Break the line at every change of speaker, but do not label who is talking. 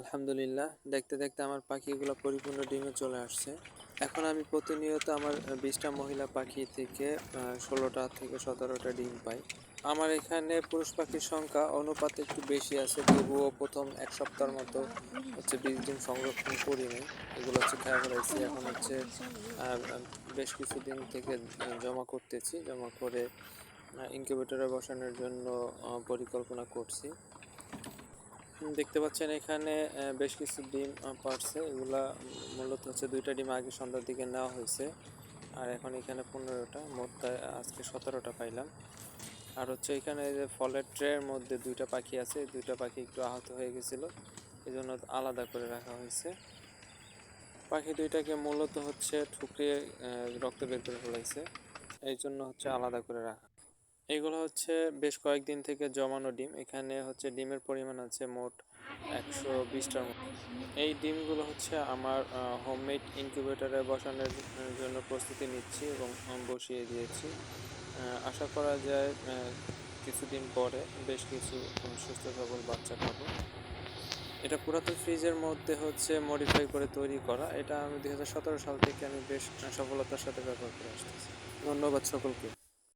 আলহামদুলিল্লাহ, দেখতে দেখতে আমার পাখিগুলো পরিপূর্ণ ডিমে চলে আসছে। এখন আমি প্রতিনিয়ত আমার বিশটা মহিলা পাখি থেকে ষোলোটা থেকে সতেরোটা ডিম পাই। আমার এখানে পুরুষ পাখির সংখ্যা অনুপাতে একটু বেশি আছে, তবুও প্রথম এক সপ্তাহের মতো হচ্ছে বীজ ডিম সংরক্ষণ করিনি এগুলো হচ্ছে খেয়া ফেলাইছি এখন হচ্ছে বেশ কিছুদিন থেকে জমা করতেছি, জমা করে ইনকিউবেটরে বসানোর জন্য পরিকল্পনা করছি। দেখতে পাচ্ছেন এখানে বেশ কিছু ডিম পারছে। এগুলা মূলত হচ্ছে দুইটা ডিম আগে সন্ধ্যার দিকে নেওয়া হয়েছে। আর এখন এখানে পনেরোটা, মোট আজকে সতেরোটা পাইলাম। আর হচ্ছে এখানে যে ফলের ট্রের মধ্যে দুইটা পাখি আছে দুইটা পাখি একটু আহত হয়ে গেছিল। এই জন্য আলাদা করে রাখা হয়েছে। পাখি দুইটাকে মূলত হচ্ছে ঠুকরিয়ে রক্ত বের করে ফেলাইছে। এই জন্য হচ্ছে আলাদা করে রাখা এগুলো হচ্ছে বেশ কয়েকদিন থেকে জমানো ডিম। এখানে হচ্ছে ডিমের পরিমাণ আছে মোট একশো বিশটার মতো। এই ডিমগুলো হচ্ছে আমার হোমমেড ইনকিউবেটরে বসানোর জন্য প্রস্তুতি নিচ্ছি এবং বসিয়ে দিয়েছি। আশা করা যায় কিছুদিন পরে বেশ কিছু সুস্থ সবল বাচ্চা পাবো। এটা পুরাতন ফ্রিজের মধ্যে হচ্ছে মডিফাই করে তৈরি করা। এটা আমি দু হাজার সতেরো সাল থেকে আমি বেশ সফলতার সাথে ব্যবহার করে আসতেছি। ধন্যবাদ সকলকে।